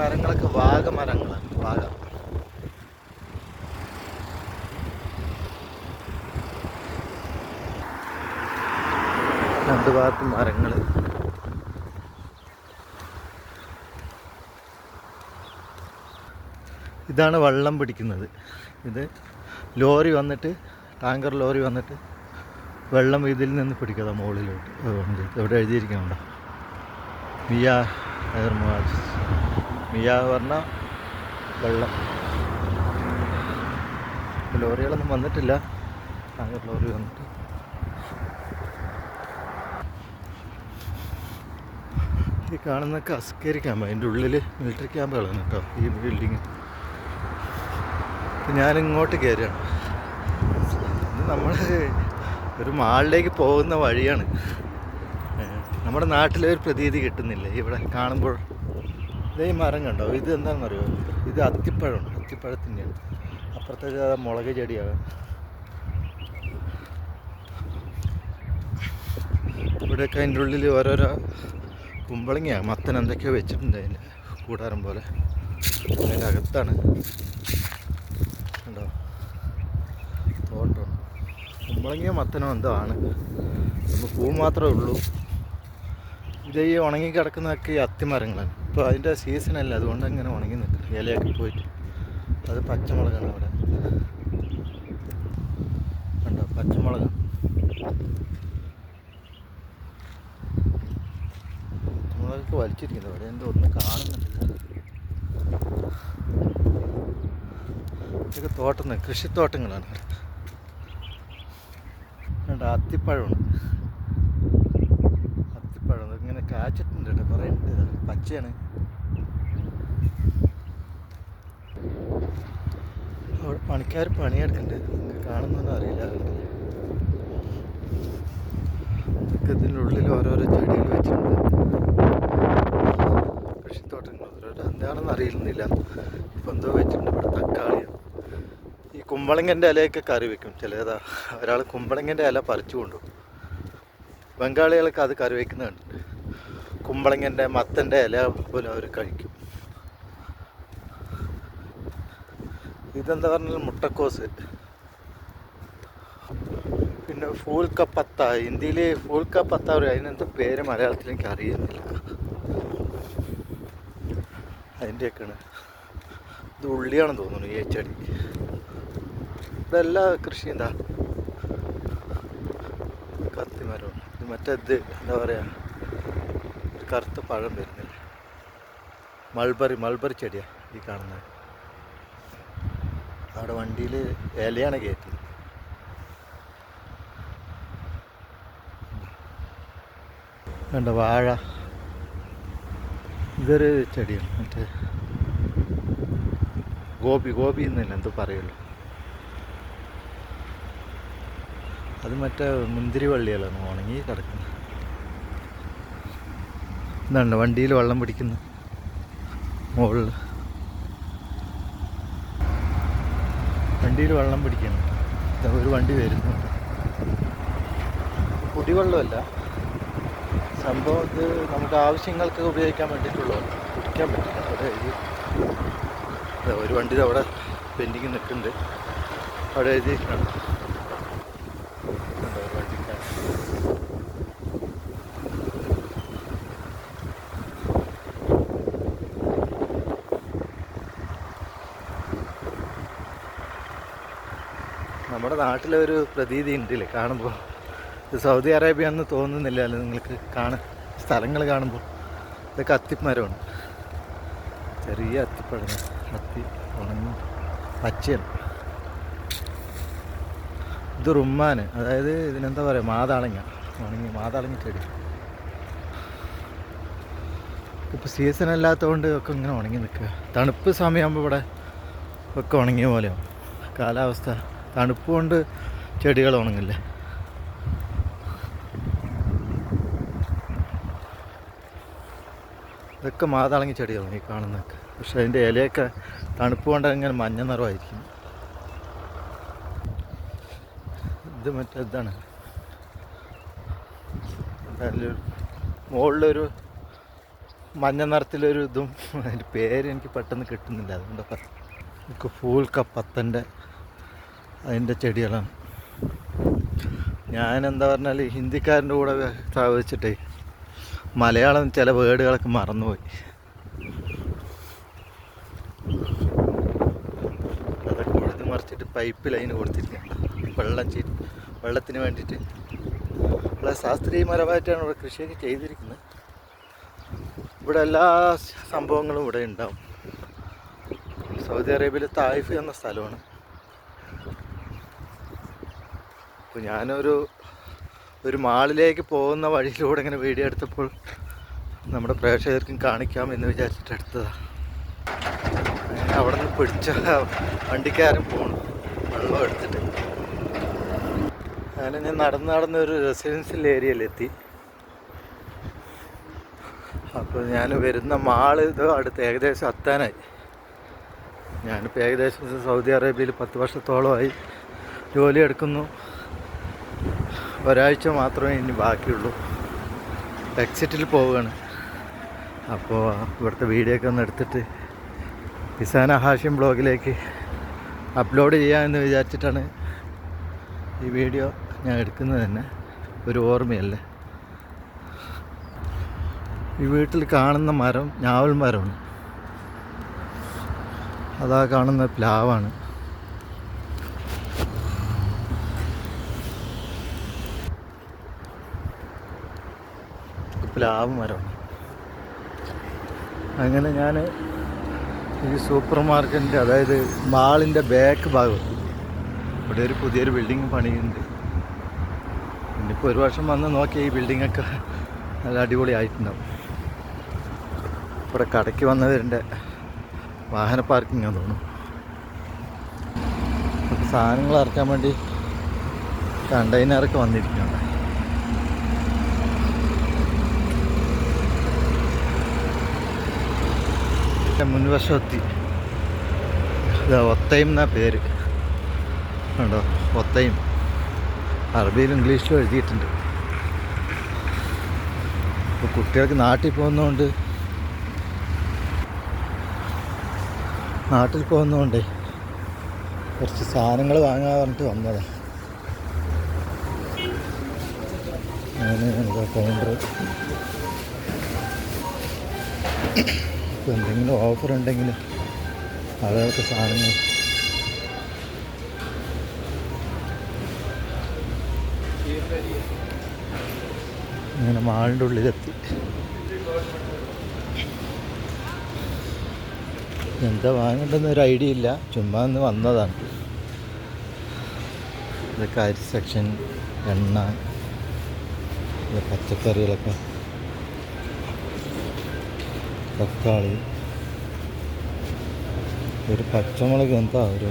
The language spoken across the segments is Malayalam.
മരങ്ങളൊക്കെ വാഗ മരങ്ങളാണ് വാഗ. രണ്ട് ഭാഗത്ത് മരങ്ങൾ ഇതാണ് വള്ളം പിടിക്കുന്നത്. ഇത് ലോറി വന്നിട്ട് ടാങ്കർ ലോറി വന്നിട്ട് വെള്ളം ഇതിൽ നിന്ന് പിടിക്കാതെ മുകളിലോട്ട്. അതുകൊണ്ട് എവിടെ എഴുതിയിരിക്കുന്നുണ്ടോ? മിയ ഹൈർമാസ് മിയ പറഞ്ഞ വെള്ളം. ലോറികളൊന്നും വന്നിട്ടില്ല. ടാങ്കർ ലോറി വന്നിട്ട്. ഈ കാണുന്ന കസ്കരി ക്യാമ്പ് അതിന്റെ ഉള്ളിൽ മിലിറ്ററി ക്യാമ്പുകളാണ് കേട്ടോ ഈ ബിൽഡിങ് ഞാൻ ഇങ്ങോട്ട് കയറുകയാണ് നമ്മൾ ഒരു മാളിലേക്ക് പോകുന്ന വഴിയാണ്. നമ്മുടെ നാട്ടിലെ ഒരു പ്രതീതി കിട്ടുന്നില്ല. ഇവിടെ കാണുമ്പോൾ ഇതേ മരം കണ്ടോ? ഇത് എന്താണെന്നറിയോ? ഇത് അത്തിപ്പഴമാണ് അത്തിപ്പഴത്തിന്റെയാണ് അപ്പുറത്തേക്ക് മുളക് ചെടിയാണ്. ഇവിടെയൊക്കെ അതിന്റെ ഉള്ളിൽ ഓരോരോ കുമ്പളങ്ങയാണ് മത്തൻ എന്തൊക്കെയോ വെച്ചിട്ടുണ്ട് അതിന്റെ കൂടാരം പോലെ. അതിന്റെ അകത്താണ്. ഉണ്ടോ തോട്ടം. കുമ്പളങ്ങിയോ മത്തനോ എന്തോ ആണ്. നമ്മൾ പൂ മാത്രമേ ഉള്ളൂ. ഇത് ഈ ഉണങ്ങി കിടക്കുന്നതൊക്കെ ഈ അത്തിമരങ്ങളാണ്. ഇപ്പോൾ അതിന്റെ സീസണല്ല അതുകൊണ്ട് അങ്ങനെ ഉണങ്ങി നിൽക്കും ഇലയൊക്കെ പോയിട്ട്. അത് പച്ചമുളകാണ് അവിടെ. കണ്ടോ? പച്ചമുളക്. പച്ചമുളകൊക്കെ വലിച്ചിരിക്കുന്നത് അവിടെ എന്തോ ഒന്നും കാണുന്നുണ്ട്. ഇതൊക്കെ തോട്ടം കൃഷിത്തോട്ടങ്ങളാണ് ഇവിടെ. കണ്ടോ? അത്തിപ്പഴമാണ് അത്തിപ്പഴം ഇങ്ങനെ കാച്ചിട്ടുണ്ട് കേട്ടോ കുറേ ഉണ്ട് ഇത് പച്ചയാണ്. അവിടെ പണിക്കാർ പണിയെടുക്കണ്ടേ കാണുന്നൊന്നും അറിയില്ല. ഇതിന്റെ ഓരോരോ ചെടികൾ വെച്ചിട്ടുണ്ട്. കൃഷിത്തോട്ടങ്ങൾ ഓരോരോ. എന്താണെന്ന് അറിയുന്നില്ല. ഇപ്പം എന്തോ വെച്ചിട്ടുണ്ട്. ഇവിടെ തക്കാളി. ഈ കുമ്പളങ്ങന്റെ ഇലയൊക്കെ കറി വെക്കും. ചിലതാ ഒരാൾ കുമ്പളങ്ങന്റെ ഇല പറിച്ചു കൊണ്ടുപോകും. ബംഗാളികളൊക്കെ അത് കറി കണ്ടിട്ടുണ്ട്. കുമ്പളങ്ങന്റെ മത്തന്റെ ഇല പോലും അവർ കഴിക്കും. ഇതെന്താ പറഞ്ഞാൽ മുട്ടക്കോസ്. പിന്നെ ഫൂൽ കപ്പത്ത പത്ത ഹിന്ദിയിൽ ഫൂൽ കപ്പത്ത പത്ത പറയും അതിനെന്താ പേര് മലയാളത്തിൽ എനിക്ക് അറിയുന്നില്ല. അതിന്റെയൊക്കെയാണ് ഇത് ഉള്ളിയാണെന്ന് തോന്നുന്നു ഈ ചെടി. ഇതെല്ലാം കൃഷി എന്താ കത്തിമരം. ഇത് എന്താ പറയുക കറുത്ത പഴം വരുന്നില്ല? മൾബറി മൾബറി ചെടിയാണ് ഈ കാണുന്നത് അവിടെ വണ്ടിയിൽ ഇലയാണ് കയറ്റിയത്. വേണ്ട വാഴ. ഇതൊരു ചെടിയാണ്. മറ്റേ ഗോപി ഗോപി എന്നല്ല എന്തോ പറയുള്ളൂ. അത് മറ്റേ മുന്തിരി വള്ളികളാണ് ഉണങ്ങി കിടക്കുന്നത്. എന്താണ് വണ്ടിയിൽ വെള്ളം പിടിക്കുന്നു. മുകളിൽ വണ്ടിയിൽ വെള്ളം പിടിക്കുന്നു. ഒരു വണ്ടി വരുന്നു. കുടിവെള്ളമല്ല. സംഭവം ഇത് നമുക്ക് ആവശ്യങ്ങൾക്ക് ഉപയോഗിക്കാൻ വേണ്ടിയിട്ടുള്ളതാണ്. കുടിക്കാൻ പറ്റില്ല. അവിടെ ഒരു വണ്ടി അവിടെ പെൻഡിങ് നിൽക്കുന്നുണ്ട്. അവിടെ എഴുതിയിട്ടുണ്ട് കണ്ടോ ഒരു വണ്ടിക്കാരൻ നമ്മുടെ നാട്ടിലെ ഒരു പ്രതീതി ഉണ്ടല്ലേ? കാണുമ്പോൾ ഇത് സൗദി അറേബ്യ എന്ന് തോന്നുന്നില്ല നിങ്ങൾക്ക് കാണ സ്ഥലങ്ങൾ കാണുമ്പോൾ ഇതൊക്കെ അത്തിമരമാണ് ചെറിയ അത്തിപ്പഴം അത്തി ഉണങ്ങി പച്ചയാണ്. ഇത് റുമ്മാന്. അതായത് ഇതിനെന്താ പറയുക മാതാളങ്ങ. ഉണങ്ങി മാതാളങ്ങ ചെടി. ഇപ്പോൾ സീസൺ അല്ലാത്തതുകൊണ്ട് ഒക്കെ ഇങ്ങനെ ഉണങ്ങി നിൽക്കുക. തണുപ്പ് സമയമാകുമ്പോൾ ഇവിടെ ഒക്കെ ഉണങ്ങിയ പോലെയാവും. കാലാവസ്ഥ തണുപ്പ് കൊണ്ട് ചെടികൾ ഉണങ്ങില്ല? ഇതൊക്കെ മാതളങ്ങി ചെടികളാണ് ഈ കാണുന്നതൊക്കെ. പക്ഷെ അതിന്റെ ഇലയൊക്കെ തണുപ്പ് കൊണ്ട് ഇങ്ങനെ മഞ്ഞ നിറമായിരിക്കും. ഇത് മറ്റേ ഇതാണ്. മുകളിലൊരു മഞ്ഞ നിറത്തിലൊരു ഇതും അതിന്റെ പേര് എനിക്ക് പെട്ടെന്ന് കിട്ടുന്നില്ല. അതുകൊണ്ട് നമുക്ക് ഫൂൽ കപ്പത്തന്റെ അതിന്റെ ചെടികളാണ്. ഞാൻ എന്താ പറഞ്ഞാൽ ഹിന്ദിക്കാരന്റെ കൂടെ താമസിച്ചിട്ടേ മലയാളം ചില വേർഡുകളൊക്കെ മറന്നുപോയി. അതൊക്കെ ഉഴുതി മറിച്ചിട്ട് പൈപ്പ് ലൈൻ കൊടുത്തിരിക്കുകയാണ് വെള്ളം ചീ വെള്ളത്തിന് വേണ്ടിയിട്ട്. വളരെ ശാസ്ത്രീയപരമായിട്ടാണ് ഇവിടെ കൃഷിയൊക്കെ ചെയ്തിരിക്കുന്നത്. ഇവിടെ എല്ലാ സംഭവങ്ങളും ഇവിടെ ഉണ്ടാവും. സൗദി അറേബ്യയിലെ തായിഫ് എന്ന സ്ഥലമാണ്. അപ്പോൾ ഞാനൊരു ഒരു മാളിലേക്ക് പോകുന്ന വഴിയിലൂടെ ഇങ്ങനെ വീഡിയോ എടുത്തപ്പോൾ നമ്മുടെ പ്രേക്ഷകർക്കും കാണിക്കാം എന്ന് വിചാരിച്ചിട്ട് എടുത്തതാണ് അവിടെ നിന്ന് പിടിച്ച വണ്ടിക്കാരൻ പോകണം വെള്ളം എടുത്തിട്ട്. അങ്ങനെ ഞാൻ നടന്ന് നടന്ന് ഒരു റെസിഡൻഷ്യൽ ഏരിയയിലെത്തി അപ്പോൾ ഞാൻ വരുന്ന മാൾ ഇത് അടുത്ത് ഏകദേശം എത്താനായി ഞാനിപ്പോൾ ഏകദേശം സൗദി അറേബ്യയിൽ പത്ത് വർഷത്തോളമായി ജോലി എടുക്കുന്നു. ഒരാഴ്ച മാത്രമേ ഇനി ബാക്കിയുള്ളൂ. എക്സിറ്റിൽ പോവുകയാണ്. അപ്പോൾ ഇവിടുത്തെ വീഡിയോ ഒക്കെ ഒന്ന് എടുത്തിട്ട് കിസാന ഹാഷ്യം ബ്ലോഗിലേക്ക് അപ്ലോഡ് ചെയ്യാമെന്ന് വിചാരിച്ചിട്ടാണ് ഈ വീഡിയോ ഞാൻ എടുക്കുന്നത് തന്നെ. ഒരു ഓർമ്മയല്ലേ? ഈ വീട്ടിൽ കാണുന്ന മരം ഞാവൽ മരമാണ്. അതാ കാണുന്ന പ്ലാവാണ്. പ്ലാവ് മരമാണ് അങ്ങനെ ഞാൻ ഈ സൂപ്പർ മാർക്കറ്റിന്റെ അതായത് മാളിന്റെ ബാക്ക് ഭാഗം ഇവിടെ ഒരു പുതിയൊരു ബിൽഡിംഗ് പണിയുണ്ട്. ഇനിയിപ്പോൾ ഒരു വർഷം വന്ന് നോക്കിയാൽ ഈ ബിൽഡിങ്ങൊക്കെ നല്ല അടിപൊളി ആയിട്ടുണ്ടാവും. ഇവിടെ കടയ്ക്ക് വന്നവരുടെ വാഹന പാർക്കിംഗ് ആണെന്ന് തോന്നുന്നു. സാധനങ്ങൾ ഇറക്കാൻ വേണ്ടി കണ്ടെയ്നറൊക്കെ വന്നിരിക്കുകയാണ് മുൻവശമെത്തി ഒത്തയും എന്നാ പേര്? ഉണ്ടോ ഒത്തയും. അറബിയിലും ഇംഗ്ലീഷിലും എഴുതിയിട്ടുണ്ട്. ഇപ്പോൾ കുട്ടികൾക്ക് നാട്ടിൽ പോകുന്നതുകൊണ്ട് നാട്ടിൽ പോകുന്നതുകൊണ്ട് കുറച്ച് സാധനങ്ങൾ വാങ്ങാൻ പറഞ്ഞിട്ട് വന്നതാണ് എന്താ കൗണ്ടർ എന്തെങ്കിലും ഓഫർ ഉണ്ടെങ്കിൽ അതൊക്കെ സാധനങ്ങൾ. ഇങ്ങനെ മാളിന്റെ ഉള്ളിലെത്തി. എന്താ വാങ്ങേണ്ടെന്ന് ഒരു ഐഡിയ ഇല്ല. ചുമ്മാ ഒന്ന് വന്നതാണ്. ഇതൊക്കെ അരി സെക്ഷൻ എണ്ണ പച്ചക്കറികളൊക്കെ. തക്കാളി. ഒരു പച്ചമുളക് എന്താ ഒരു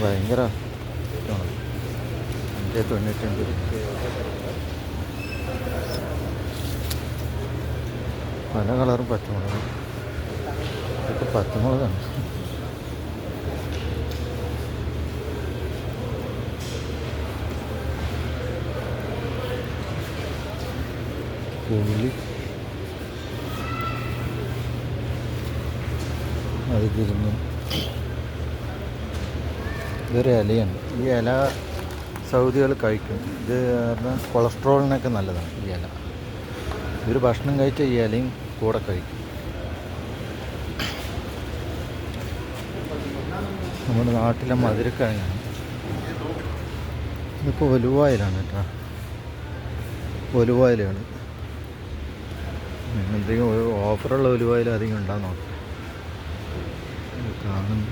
ഭയങ്കര. അഞ്ച് തൊണ്ണൂറ്റൊമ്പത് പല കളറും പച്ചമുളക്. ഇതൊക്കെ പച്ചമുളകാണ്. ഉള്ളി അത് തിരിഞ്ഞു ഇതൊരു ഇലയുണ്ട് ഈ ഇല സൗദികൾ കഴിക്കും. ഇത് പറഞ്ഞാൽ കൊളസ്ട്രോളിനൊക്കെ നല്ലതാണ് ഈ ഇല. ഇതൊരു ഭക്ഷണം കഴിച്ച ഈ ഇലയും കൂടെ കഴിക്കും. നമ്മുടെ നാട്ടിലെ മധുരക്കിഴങ്ങാണ്. ഇതിപ്പോൾ ഒലുവായിലാണ് കേട്ടോ. ഒലുവായിലാണ് എന്തെങ്കിലും ഓഫറുള്ള ഒലുവായിൽ അധികം ഉണ്ടാകും നോക്കാം. കാണുന്നു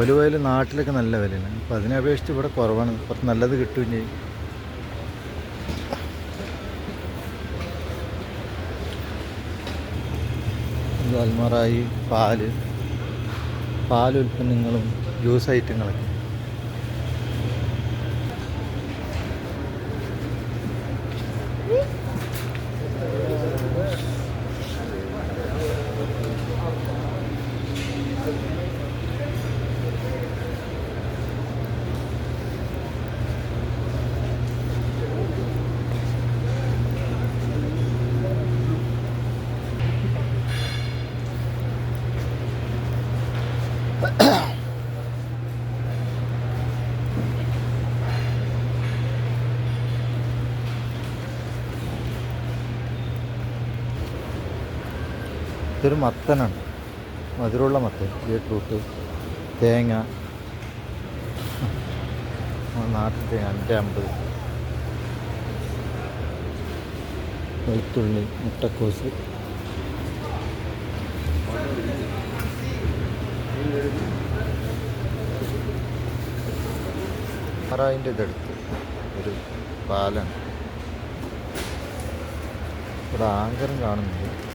ഒലുവയിൽ നാട്ടിലൊക്കെ നല്ല വിലയാണ്. അപ്പം അതിനെ അപേക്ഷിച്ച് ഇവിടെ കുറവാണ്. കുറച്ച് നല്ലത് കിട്ടുകയും ചെയ്യും. അൽമറായി പാൽ. പാലുൽപ്പന്നങ്ങളും ജ്യൂസ് ഐറ്റങ്ങളൊക്കെ. ഇതൊരു മത്തനാണ്. മധുരമുള്ള മത്തൻ. ബീട്രൂട്ട് തേങ്ങ. നാട്ടിൽ തേങ്ങ. അഞ്ച് വെളുത്തുള്ളി മുട്ടക്കോസ്. ആറായിന്റെ ഇതെടുത്ത്. ഒരു പാലാണ്. ഇവിടെ ആങ്കരം കാണുന്നുണ്ട്.